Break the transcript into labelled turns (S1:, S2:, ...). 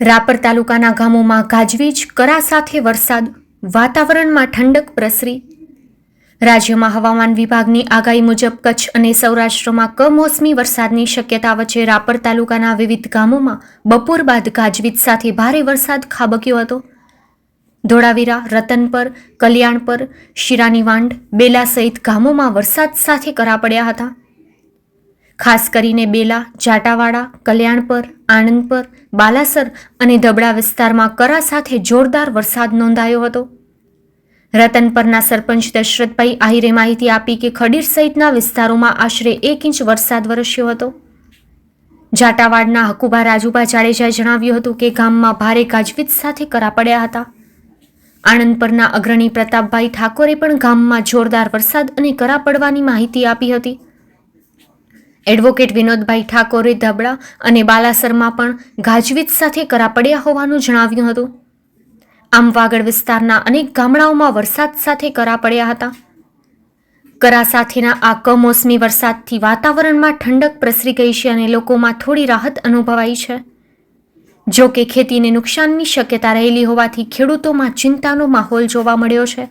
S1: રાપર તાલુકાના ગામોમાં ગાજવીજ, કરા સાથે વરસાદ, વાતાવરણમાં ઠંડક પ્રસરી. રાજ્યમાં હવામાન વિભાગની આગાહી મુજબ કચ્છ અને સૌરાષ્ટ્રમાં કમોસમી વરસાદની શક્યતા વચ્ચે રાપર તાલુકાના વિવિધ ગામોમાં બપોર બાદ ગાજવીજ સાથે ભારે વરસાદ ખાબક્યો હતો. ધોળાવીરા, રતનપર, કલ્યાણપર શિરાની વાંડ બેલા સહિત ગામોમાં વરસાદ સાથે કરા પડ્યા હતા. ખાસ કરીને બેલા, જાટાવાડા, કલ્યાણપર, આણંદપર, બાલાસર અને ધબડા વિસ્તારમાં કરા સાથે જોરદાર વરસાદ નોંધાયો હતો. રતનપરના સરપંચ દશરથભાઈ આહિરે માહિતી આપી કે ખડીર સહિતના વિસ્તારોમાં આશરે એક ઇંચ વરસાદ વરસ્યો હતો. જાટાવાડના હકુબા રાજુબા જાડેજાએ જણાવ્યું હતું કે ગામમાં ભારે ગાજવીજ સાથે કરા પડ્યા હતા. આણંદપરના અગ્રણી પ્રતાપભાઈ ઠાકોરે પણ ગામમાં જોરદાર વરસાદ અને કરા પડવાની માહિતી આપી હતી. એડવોકેટ વિનોદભાઈ ઠાકોરે ધબડા અને બાલાસરમાં પણ ગાજવીજ સાથે કરા પડ્યા હોવાનું જણાવ્યું હતું. આમ વાગડ વિસ્તારના અનેક ગામડાઓમાં વરસાદ સાથે કરા પડ્યા હતા. કરા સાથેના આ કમોસમી વરસાદથી વાતાવરણમાં ઠંડક પ્રસરી ગઈ છે અને લોકોમાં થોડી રાહત અનુભવાઈ છે. જો કે ખેતીને નુકસાનની શક્યતા રહેલી હોવાથી ખેડૂતોમાં ચિંતાનો માહોલ જોવા મળ્યો છે.